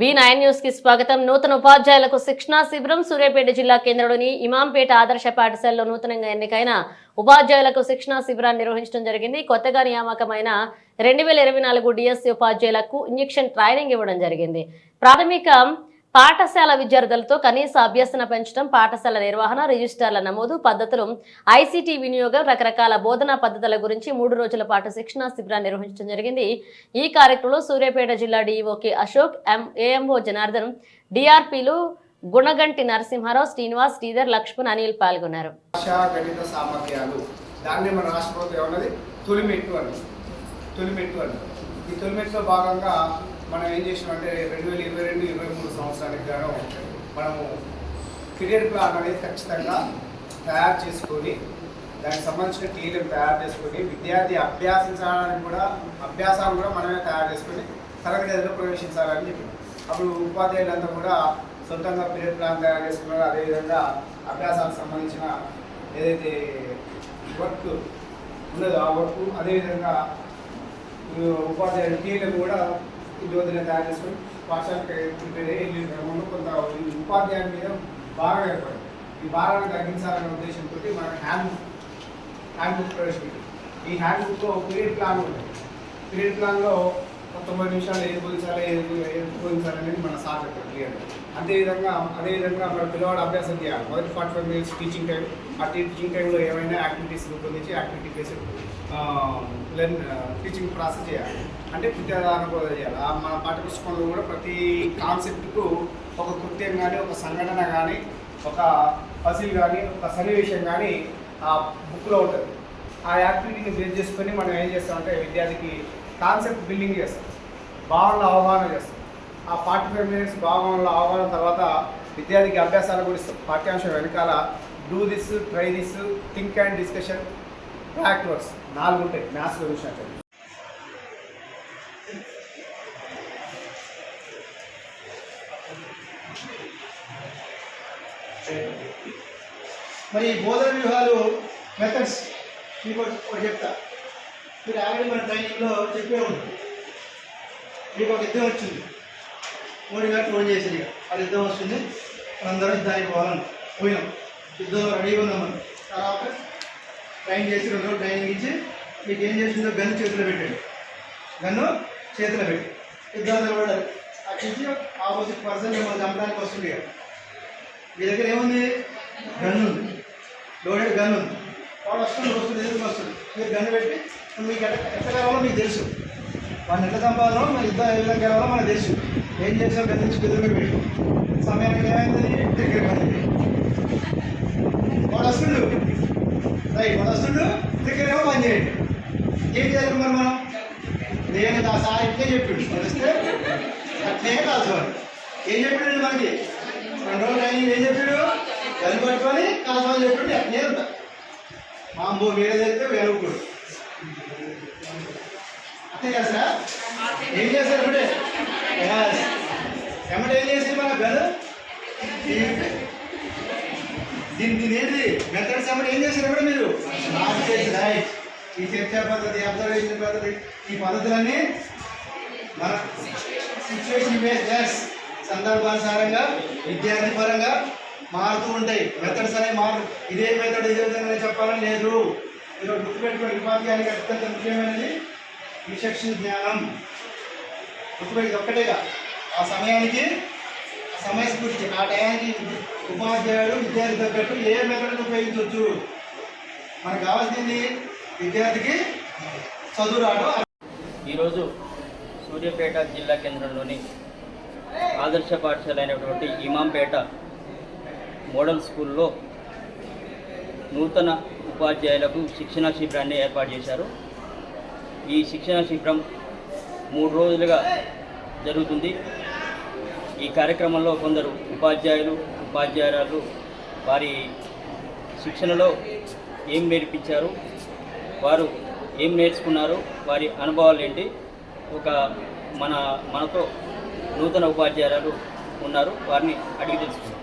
B nine న్యూస్కి స్వాగతం. నూతన ఉపాధ్యాయులకు శిక్షణా శిబిరం సూర్యాపేట జిల్లా కేంద్రంలోని ఇమాంపేట ఆదర్శ పాఠశాలలో నూతనంగా ఎన్నికైన ఉపాధ్యాయులకు శిక్షణా శిబిరాన్ని నిర్వహించడం జరిగింది. కొత్తగా నియామకమైన రెండు వేల ఇరవై నాలుగు డిఎస్సి ఉపాధ్యాయులకు ఇంజెక్షన్ ట్రైనింగ్ ఇవ్వడం జరిగింది. ప్రాథమిక పాఠశాల విద్యార్థులతో కనీస అభ్యసన పెంచడం పాఠశాల నిర్వహణ రిజిస్టార్ల నమోదు పద్ధతులు ఐసీటీ వినియోగం రకరకాల బోధనా పద్ధతుల గురించి మూడు రోజుల పాటు శిక్షణా శిబిరాన్ని నిర్వహించడం జరిగింది. ఈ కార్యక్రమంలో సూర్యాపేట జిల్లా డీఓకే అశోక్ ఎం ఏఎంఓ జనార్దన్ డిఆర్పీలు గుణగంటి నరసింహారావు శ్రీనివాస్ శ్రీధర్ లక్ష్మణ్ అనిల్ పాల్గొన్నారు. దాన్ని మన రాష్ట్ర ప్రభుత్వం ఏమన్నది? తొలిమెట్టు అని తొలిమెట్టు అని ఈ తొలిమెట్టులో భాగంగా మనం ఏం చేసినామంటే రెండు వేల ఇరవై రెండు ఇరవై మూడు సంవత్సరానికి గాను మనము క్రికెట్ ప్లాన్ అనేది ఖచ్చితంగా తయారు చేసుకొని దానికి సంబంధించిన టీలను తయారు చేసుకొని విద్యార్థి అభ్యాసించడానికి కూడా అభ్యాసాలు కూడా మనమే తయారు చేసుకొని తరగతి గదిలో ప్రవేశించాలని చెప్పి. అప్పుడు ఉపాధ్యాయులంతా కూడా సొంతంగా పీరియడ్ ప్లాన్ తయారు చేసుకున్నారు. అదేవిధంగా అభ్యాసాలకు సంబంధించిన ఏదైతే వర్క్ ఉన్నదో ఆ వర్క్ అదేవిధంగా ఉపాధ్యాయుల టీలను కూడా ఈ రోజున తయారు చేసుకొని పాఠశాలకు వెళ్ళిన క్రమంలో కొంత ఉపాధ్యాయుల మీద భారం ఏర్పడింది. ఈ భారాన్ని తగ్గించాలనే ఉద్దేశంతో మన హ్యాండ్ హ్యాండ్ బుక్ ప్రవేశపెట్టింది. ఈ హ్యాండ్ బుక్లో పీరియడ్ ప్లాన్ ఉంటుంది పీరియడ్ ప్లాన్లో తొంభై నిమిషాలు ఏది బోధించాలి ఏది ఏది బోధించాలి అనేది మన సార్ చెప్పారు క్లియర్ అదేవిధంగా అదేవిధంగా మన పిల్లవాడు అభ్యాసం చేయాలి. మొదటి forty five minutes teaching time ఆ టీచింగ్ టైంలో ఏమైనా యాక్టివిటీస్ రూపొందించి activity based learn teaching process చేయాలి. అంటే కృత్యదాన కూడా చేయాలి. ఆ మన పాఠ్యపుస్తకంలో కూడా ప్రతి కాన్సెప్ట్కు ఒక కృత్యం కానీ ఒక సంఘటన కానీ ఒక పసిల్ కానీ ఒక సన్నివేశం కానీ ఆ బుక్లో ఉంటుంది. ఆ యాక్టివిటీని బేస్ చేసుకొని మనం ఏం చేస్తామంటే విద్యార్థికి కాన్సెప్ట్ బిల్డింగ్ చేస్తాం. భావనలో అవగాహన చేస్తాం. ఆ ఫార్టీ ఫైవ్ మినిట్స్ భావనలో అవగాహన తర్వాత విద్యార్థికి అభ్యాసాలు కూడా ఇస్తాం. పాఠ్యాంశం వెనకాల do this try this think and discussion factors నాలుగు ఉంటాయి. మ్యాథ్స్లో చూసినట్టు మరి ఈ బోధన వ్యూహాలు మెథడ్స్ మీకు ఒకటి చెప్తా. మీరు ఆల్రెడీ మన ట్రైనింగ్లో చెప్పే ఉంటుంది మీకు ఒక యుద్ధం వచ్చింది. మూడు గంటలు ఫోన్ చేసి ఇక. అది యుద్ధం వస్తుంది. మనందరం దానికి పోవాలని పోయినాం. యుద్ధం రెడీగా ఉన్నాం మనం. తర్వాత ట్రైన్ చేసి రెండు రోజులు ట్రైనింగ్ ఇచ్చి మీకు ఏం చేసిందో గన్ను చేతిలో పెట్టండి. గన్ను చేతిలో పెట్టి యుద్ధాలు నిలబడాలి అక్కడి ఆపోజిట్ పర్సన్ మిమ్మల్ని చంపడానికి వస్తుంది మీ దగ్గర ఏముంది? గన్ ఉంది. లోడెడ్ గన్ ఉంది. వాడు వస్తుంది వస్తుంది ఎదురుకు వస్తుంది? మీరు గన్ను పెట్టి మీకు ఎట్లా ఎట్ట కావాలో మీకు తెలుసు. వాడిని ఎట్లా చంపాలో మన యుద్ధం ఏ విధంగా కావాలో మనకు తెలుసు. ఏం చేసాం? గన్ నుంచి ఎదురుగా పెట్టి. సమయానికి ఏమైంది? దగ్గర పడింది వాడు వస్తుండు రైట్ వాడు వస్తుండు పని చేయండి. ఏం చేయాలి మరి మనం? నేను ఆ సార్ ఇట్లే చెప్పిండు. వాడు వస్తే అట్లే కాల్చుకోవాలి ఏం చెప్పిండు మనకి? రెండు రోజులు ట్రైనింగ్ ఏం చెప్పాడు? గని పట్టుకొని కాల్చుకోవాలి చెప్పిండు అట్లే ఉంటా. మా మాంబో వేరే చెప్తే వేరొకడు అంతే కదా సార్? ఏం చేస్తారు ఇప్పుడే ఎమ్మటే ఏం చేసింది మన గను దీని దీని ఏంటి మెథడ్స్ ఎమ్మటి ఏం చేశారు ఇక్కడ మీరు? రైట్ ఈ చర్చా పద్ధతి అబ్జర్వేషన్ పద్ధతి ఈ పద్ధతులన్నీ మన సిచ్యువేషన్ బేస్ సందర్భానుసారంగా విద్యార్థి పరంగా మారుతూ ఉంటాయి. మెథడ్స్ అనేవి మారు. ఇదే మెథడ్ ఇదే విధంగా చెప్పాలని లేదు. మీరు గుర్తుపెట్టుకోండి ఉపాధ్యాయునికి అత్యంత ముఖ్యమైనది విచక్షణ జ్ఞానం. గుర్తుపెట్టి ఒక్కటేగా. ఆ సమయానికి సమయస్ఫూర్తి. ఆ టయానికి ఉపాధ్యాయుడు విద్యార్థి తగ్గట్టు ఏ మెథడ్ని ఉపయోగించవచ్చు? మనకు కావాల్సింది విద్యార్థికి చదువు రావడం ఈరోజు సూర్యాపేట జిల్లా కేంద్రంలోని ఆదర్శ పాఠశాల అయినటువంటి ఇమాంపేట మోడల్ స్కూల్లో నూతన ఉపాధ్యాయులకు శిక్షణా శిబిరాన్ని ఏర్పాటు చేశారు. ఈ శిక్షణా శిబిరం మూడు రోజులుగా జరుగుతుంది. ఈ కార్యక్రమంలో కొందరు ఉపాధ్యాయులు ఉపాధ్యాయురాలు వారి శిక్షణలో ఏం నేర్పించారు వారు ఏం నేర్చుకున్నారు వారి అనుభవాలు ఏంటి? ఒక మన మనతో నూతన ఉపాధ్యాయురాలు ఉన్నారు వారిని అడిగి తెలుసుకున్నాం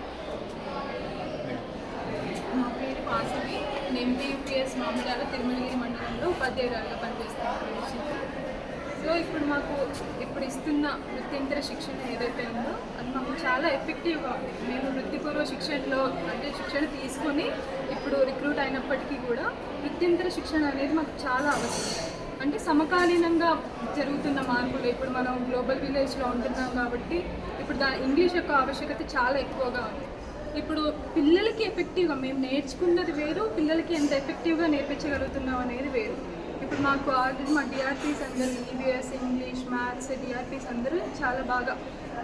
పేరు వాసవి. నేను బీయూపీఎస్ మామిడాల తిరుమలగిరి మండలంలో ఉపాధ్యాయురాలుగా పనిచేస్తాను సో ఇప్పుడు మాకు ఇప్పుడు ఇస్తున్న వృత్తింతర శిక్షణ ఏదైతే ఉందో అది మాకు చాలా ఎఫెక్టివ్గా ఉంది. మేము వృత్తిపూర్వ శిక్షణలో అంటే శిక్షణ తీసుకొని ఇప్పుడు రిక్రూట్ అయినప్పటికీ కూడా వృత్తింతర శిక్షణ అనేది మాకు చాలా అవసరం. అంటే సమకాలీనంగా జరుగుతున్న మార్పులు ఇప్పుడు మనం గ్లోబల్ విలేజ్లో ఉంటున్నాం కాబట్టి ఇప్పుడు దా ఇంగ్లీష్ యొక్క ఆవశ్యకత చాలా ఎక్కువగా ఉంది. ఇప్పుడు పిల్లలకి ఎఫెక్టివ్గా మేము నేర్చుకున్నది వేరు పిల్లలకి ఎంత ఎఫెక్టివ్గా నేర్పించగలుగుతున్నాం అనేది వేరు. ఇప్పుడు మాకు ఆల్రెడీ మా డిఆర్పీస్ అందరూ ఈవీఎస్ ఇంగ్లీష్ మ్యాథ్స్ డిఆర్పీస్ అందరూ చాలా బాగా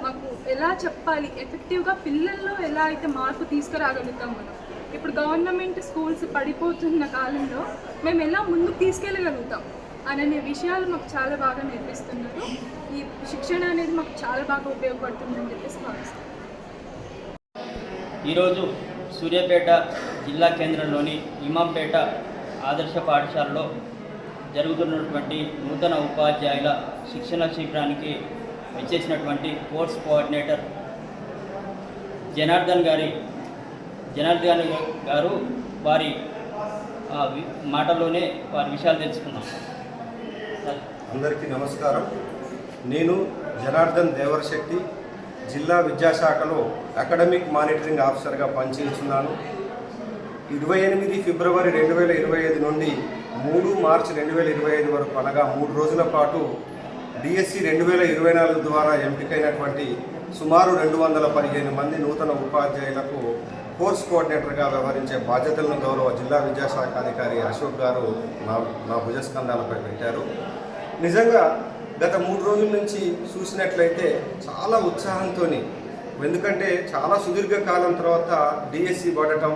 మాకు ఎలా చెప్పాలి ఎఫెక్టివ్గా పిల్లల్లో ఎలా అయితే మార్పు తీసుకురాగలుగుతాం మనం. ఇప్పుడు గవర్నమెంట్ స్కూల్స్ పడిపోతున్న కాలంలో మేము ఎలా ముందుకు తీసుకెళ్ళగలుగుతాం అనే విషయాలు మాకు చాలా బాగా నేర్పిస్తున్నారు. ఈ శిక్షణ అనేది మాకు చాలా బాగా ఉపయోగపడుతుందని చెప్పేసి భావిస్తాం ఈరోజు సూర్యాపేట జిల్లా కేంద్రంలోని ఇమాంపేట ఆదర్శ పాఠశాలలో జరుగుతున్నటువంటి నూతన ఉపాధ్యాయుల శిక్షణ శిబిరానికి విచ్చేసినటువంటి కోర్స్ కోఆర్డినేటర్ జనార్దన్ గారి జనార్దన్ గారు వారి ఆ, వి- మాటల్లోనే వారి విషయాలు తెలుసుకున్నాం అందరికీ నమస్కారం. నేను జనార్దన్ దేవరశక్తి జిల్లా విద్యాశాఖలో అకాడమిక్ మానిటరింగ్ ఆఫీసర్గా పనిచేస్తున్నాను. ఇరవై ఎనిమిది ఫిబ్రవరి రెండు వేల ఇరవై ఐదు నుండి మూడు మార్చి రెండు వేల ఇరవై ఐదు వరకు అనగా మూడు రోజుల పాటు డిఎస్సి రెండు వేల ఇరవై నాలుగు ద్వారా ఎంపికైనటువంటి సుమారు రెండు వందల పదిహేను మంది నూతన ఉపాధ్యాయులకు కోర్స్ కోఆర్డినేటర్గా వ్యవహరించే బాధ్యతలను గౌరవ జిల్లా విద్యాశాఖ అధికారి అశోక్ గారు నా నా భుజస్కంధాలపై పెట్టారు. నిజంగా గత మూడు రోజుల నుంచి చూసినట్లయితే చాలా ఉత్సాహంతో ఎందుకంటే చాలా సుదీర్ఘ కాలం తర్వాత డిఎస్సి పడటం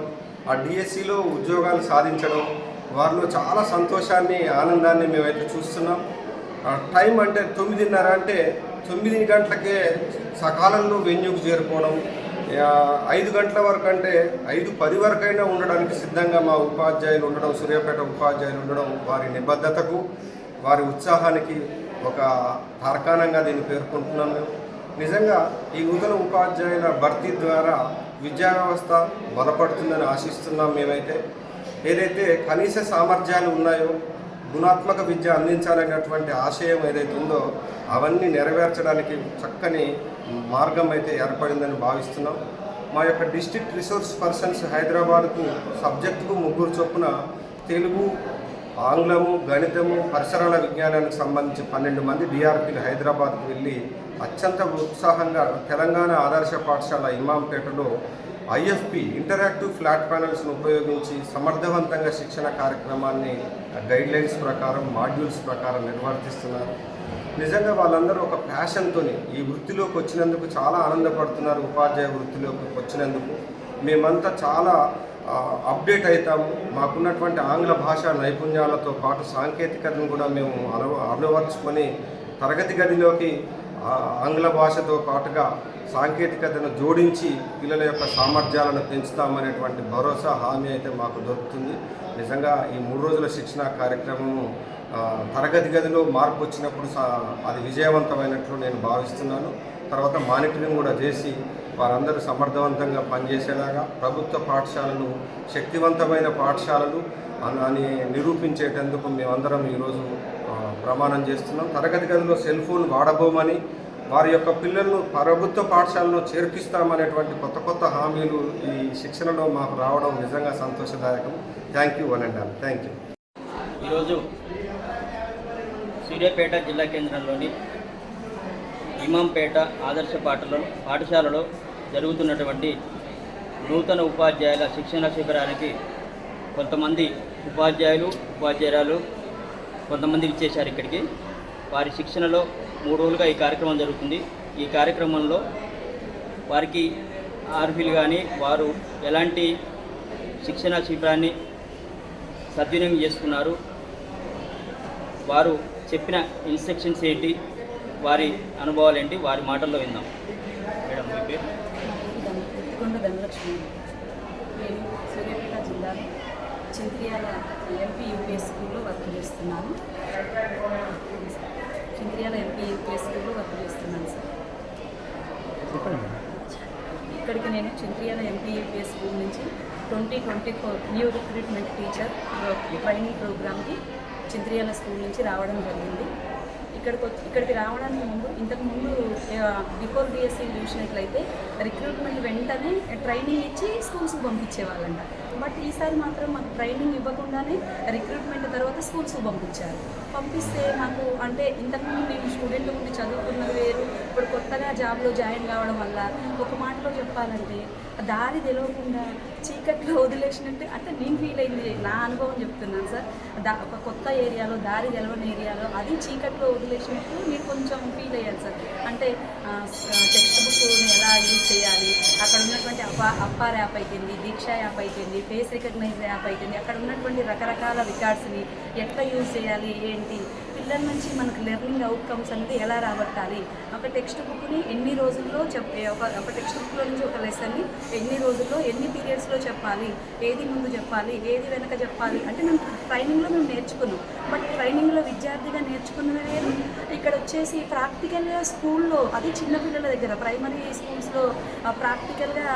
ఆ డిఎస్సిలో ఉద్యోగాలు సాధించడం వారిలో చాలా సంతోషాన్ని ఆనందాన్ని మేమైతే చూస్తున్నాం. టైం అంటే తొమ్మిదిన్నర అంటే తొమ్మిది గంటలకే సకాలంలో వెన్యూకి చేరుకోవడం ఐదు గంటల వరకు అంటే ఐదు పది వరకైనా ఉండడానికి సిద్ధంగా మా ఉపాధ్యాయులు ఉండడం సూర్యాపేట ఉపాధ్యాయులు ఉండడం వారి నిబద్ధతకు వారి ఉత్సాహానికి ఒక తార్కాణంగా దీన్ని పేర్కొంటున్నాం మేము. నిజంగా ఈ నూతన ఉపాధ్యాయుల భర్తీ ద్వారా విద్యా వ్యవస్థ బలపడుతుందని ఆశిస్తున్నాం మేమైతే. ఏదైతే కనీస సామర్థ్యాలు ఉన్నాయో గుణాత్మక విద్య అందించాలనేటువంటి ఆశయం ఏదైతే ఉందో అవన్నీ నెరవేర్చడానికి చక్కని మార్గం అయితే ఏర్పడిందని భావిస్తున్నాం. మా యొక్క డిస్టిక్ రిసోర్స్ పర్సన్స్ హైదరాబాద్కు సబ్జెక్టుకు ముగ్గురు చొప్పున తెలుగు ఆంగ్లము గణితము పరిసరాల విజ్ఞానానికి సంబంధించి పన్నెండు మంది డిఆర్పీలు హైదరాబాద్కు వెళ్ళి అత్యంత ఉత్సాహంగా తెలంగాణ ఆదర్శ పాఠశాల ఇమాంపేటలో ఐఎఫ్పి ఇంటరాక్టివ్ ఫ్లాట్ ప్యానల్స్ను ఉపయోగించి సమర్థవంతంగా శిక్షణ కార్యక్రమాన్ని గైడ్లైన్స్ ప్రకారం మాడ్యూల్స్ ప్రకారం నిర్వర్తిస్తున్నారు. నిజంగా వాళ్ళందరూ ఒక ప్యాషన్తో ఈ వృత్తిలోకి వచ్చినందుకు చాలా ఆనందపడుతున్నారు ఉపాధ్యాయ వృత్తిలోకి వచ్చినందుకు. మేమంతా చాలా అప్డేట్ అవుతాము మాకున్నటువంటి ఆంగ్ల భాషా నైపుణ్యాలతో పాటు సాంకేతికతను కూడా మేము అలవ అలవర్చుకొని తరగతి గదిలోకి ఆంగ్ల భాషతో పాటుగా సాంకేతికతను జోడించి పిల్లల యొక్క సామర్థ్యాలను పెంచుతామనేటువంటి భరోసా హామీ అయితే మాకు దొరుకుతుంది. నిజంగా ఈ మూడు రోజుల శిక్షణ కార్యక్రమము తరగతి గదిలో మార్పు వచ్చినప్పుడు సా- అది విజయవంతమైనట్లు నేను భావిస్తున్నాను. తర్వాత మానిటరింగ్ కూడా చేసి వారందరూ సమర్థవంతంగా పనిచేసేలాగా ప్రభుత్వ పాఠశాలలు శక్తివంతమైన పాఠశాలలు అని నిరూపించేటందుకు మేమందరం ఈరోజు ప్రమాణం చేస్తున్నాం. తరగతి గదిలో సెల్ ఫోన్ వాడబోమని వారి యొక్క పిల్లలను ప్రభుత్వ పాఠశాలలో చేర్పిస్తామనేటువంటి కొత్త కొత్త హామీలు ఈ శిక్షణలో మాకు రావడం నిజంగా సంతోషదాయకం. Thank you one and all thank you ఈరోజు సూర్యాపేట జిల్లా కేంద్రంలోని ఇమాంపేట ఆదర్శ పాఠలో పాఠశాలలో జరుగుతున్నటువంటి నూతన ఉపాధ్యాయుల శిక్షణ శిబిరానికి కొంతమంది ఉపాధ్యాయులు ఉపాధ్యాయురాలు కొంతమంది ఇచ్చేశారు ఇక్కడికి. వారి శిక్షణలో మూడు రోజులుగా ఈ కార్యక్రమం జరుగుతుంది. ఈ కార్యక్రమంలో వారికి ఆర్ఫీలు కానీ వారు ఎలాంటి శిక్షణ శిబిరాన్ని సద్వినియోగం చేసుకున్నారు. వారు చెప్పిన ఇన్స్ట్రక్షన్స్ ఏంటి వారి అనుభవాలు ఏంటి వారి మాటల్లో విందాం. మేడం మీ పేరు? నేను సూర్యాపేట జిల్లాలో చింత్రియాల ఎంపీ యూపీఎస్ స్కూల్లో వర్క్ చేస్తున్నాను. చింత్రియాల ఎంపీ స్కూల్లో వర్క్ చేస్తున్నాను సార్. ఇక్కడికి నేను చింత్రియాల ఎంపీ యూపీఎస్ స్కూల్ నుంచి twenty twenty four new recruitment teacher training ప్రోగ్రామ్కి చింత్రియాల స్కూల్ నుంచి రావడం జరిగింది. ఇక్కడికి ఇక్కడికి రావడానికి ముందు ఇంతకు ముందు బిఫోర్ డిఎస్సి చూసినట్లయితే రిక్రూట్మెంట్ వెంటనే ట్రైనింగ్ ఇచ్చి స్కూల్స్కి పంపించేవాళ్ళంట. బట్ ఈసారి మాత్రం మాకు ట్రైనింగ్ ఇవ్వకుండానే రిక్రూట్మెంట్ తర్వాత స్కూల్స్కి పంపించారు. పంపిస్తే మాకు అంటే ఇంతకుముందు మేము స్టూడెంట్ ఉండి చదువుకున్నది వేరు. ఇప్పుడు కొత్తగా జాబ్లో జాయిన్ కావడం వల్ల ఒక మాటలో చెప్పాలంటే దారి తెలియకుండా చీకట్లో వదిలేసినట్టు అంటే నేను ఫీల్ అయింది. నా అనుభవం చెప్తున్నాను సార్. దా ఒక కొత్త ఏరియాలో దారి తెలవని ఏరియాలో అది చీకట్లో వదిలేసినట్టు నేను కొంచెం ఫీల్ అయ్యాను సార్. అంటే టెక్స్ట్ బుక్ని ఎలా యూజ్ చేయాలి? అక్కడ ఉన్నటువంటి అప్ప అప్పార్ యాప్ అయిపోయింది దీక్ష యాప్ అయిపోయింది ఫేస్ రికగ్నైజ్ యాప్ అయిపోయింది అక్కడ ఉన్నటువంటి రకరకాల రికార్డ్స్ని ఎట్లా యూజ్ చేయాలి ఏంటి? పిల్లల నుంచి మనకు లెర్నింగ్ అవుట్కమ్స్ అనేది ఎలా రాబట్టాలి? ఒక టెక్స్ట్ బుక్ని ఎన్ని రోజుల్లో చెప్ ఒక ఒక టెక్స్ట్ బుక్లో నుంచి ఒక లెసన్ని ఎన్ని రోజుల్లో ఎన్ని పీరియడ్స్లో చెప్పాలి? ఏది ముందు చెప్పాలి? ఏది వెనక చెప్పాలి? అంటే మేము ట్రైనింగ్లో మేము నేర్చుకున్నాం. బట్ ట్రైనింగ్లో విద్యార్థిగా నేర్చుకున్నది వేరు. ఇక్కడ వచ్చేసి ప్రాక్టికల్గా స్కూల్లో అది చిన్నపిల్లల దగ్గర ప్రైమరీ స్కూల్స్లో ప్రాక్టికల్గా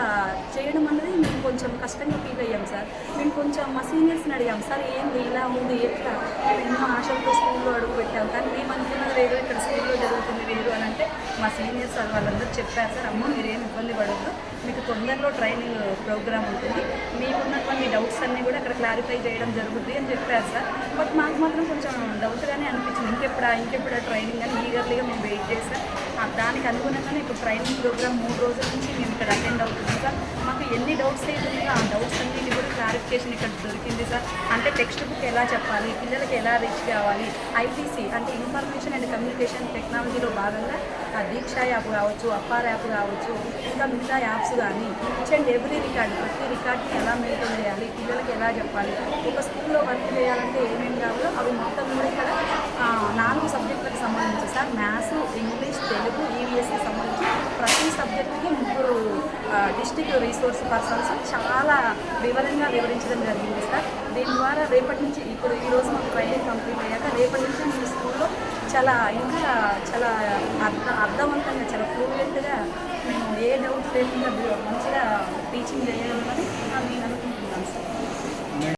చేయడం అనేది మేము కొంచెం కష్టంగా ఫీల్ అయ్యాం సార్. మేము కొంచెం మా సీనియర్స్ని అడిగాం సార్ ఏంది? ఇలా ఉంది ఎట్లా? మేము ఎన్నో ఆశలతో స్కూల్లో అడుగు పెట్టాం. కానీ మేము అనుకున్నది వేరు ఇక్కడ స్కూల్లో జరుగుతుంది వేరు అని అంటే మా సీనియర్స్ సార్ వాళ్ళందరూ చెప్పారు సార్ అమ్మ మీరేం ఇబ్బంది పడద్దు. మీకు తొందరలో ట్రైనింగ్ ప్రోగ్రామ్ ఉంటుంది. మీకున్నటువంటి డౌట్స్ అన్నీ కూడా అక్కడ క్లారిఫై చేయడం జరుగుతుంది అని చెప్పారు సార్. బట్ మాకు మాత్రం కొంచెం డౌట్గానే అనిపించింది. ఇంకెప్పుడా ఇంకెప్పుడా ట్రైనింగ్ అని ఈగర్లీగా మేము వెయిట్ చేస్తాం దానికి అనుగుణంగానే ఇప్పుడు ట్రైనింగ్ ప్రోగ్రామ్ మూడు రోజుల నుంచి మేము ఇక్కడ అటెండ్ అవుతున్నాం సార్. మాకు ఎన్ని డౌట్స్ అయితే ఉన్నాయో ఆ డౌట్స్ అన్నిటి కూడా క్లారిఫికేషన్ ఇక్కడ దొరికింది సార్. అంటే టెక్స్ట్ బుక్ ఎలా చెప్పాలి పిల్లలకి ఎలా రీచ్ కావాలి ఐటీసీ అంటే ఇన్ఫర్మేషన్ అండ్ కమ్యూనికేషన్ టెక్నాలజీలో భాగంగా ఆ దీక్ష యాప్ కావచ్చు అప్పార్ యాప్ కావచ్చు ఇంకా మిగతా యాప్స్ కానీ ఈచ్ అండ్ ఎవ్రీ రికార్డ్ ప్రతి రికార్డ్ని ఎలా మెయింటైన్ చేయాలి పిల్లలకి ఎలా చెప్పాలి ఒక స్కూల్లో వర్క్ చేయాలంటే ఏమేమి కావాలో అవి మొత్తం కూడా ఇక్కడ నాలుగు సబ్జెక్టులకు సంబంధించి సార్ మ్యాథ్స్ ఇంగ్లీష్ తెలుగు ఈవీఎస్కి సంబంధించి ప్రతి సబ్జెక్టుకి ముగ్గురు డిస్టిక్ రీసోర్స్ పర్సన్స్ చాలా వివరంగా వివరించడం జరిగింది సార్. దీని ద్వారా రేపటి నుంచి ఇప్పుడు ఈరోజు మాకు ట్రైనింగ్ కంప్లీట్ అయ్యాక రేపటి నుంచి మీ స్కూల్లో చాలా ఇంకా చాలా అర్థ అర్థవంతంగా చాలా ఫ్లూయెంట్గా మేము ఏ డౌట్ లేకుండా మంచిగా టీచింగ్ చేయగలమని నేను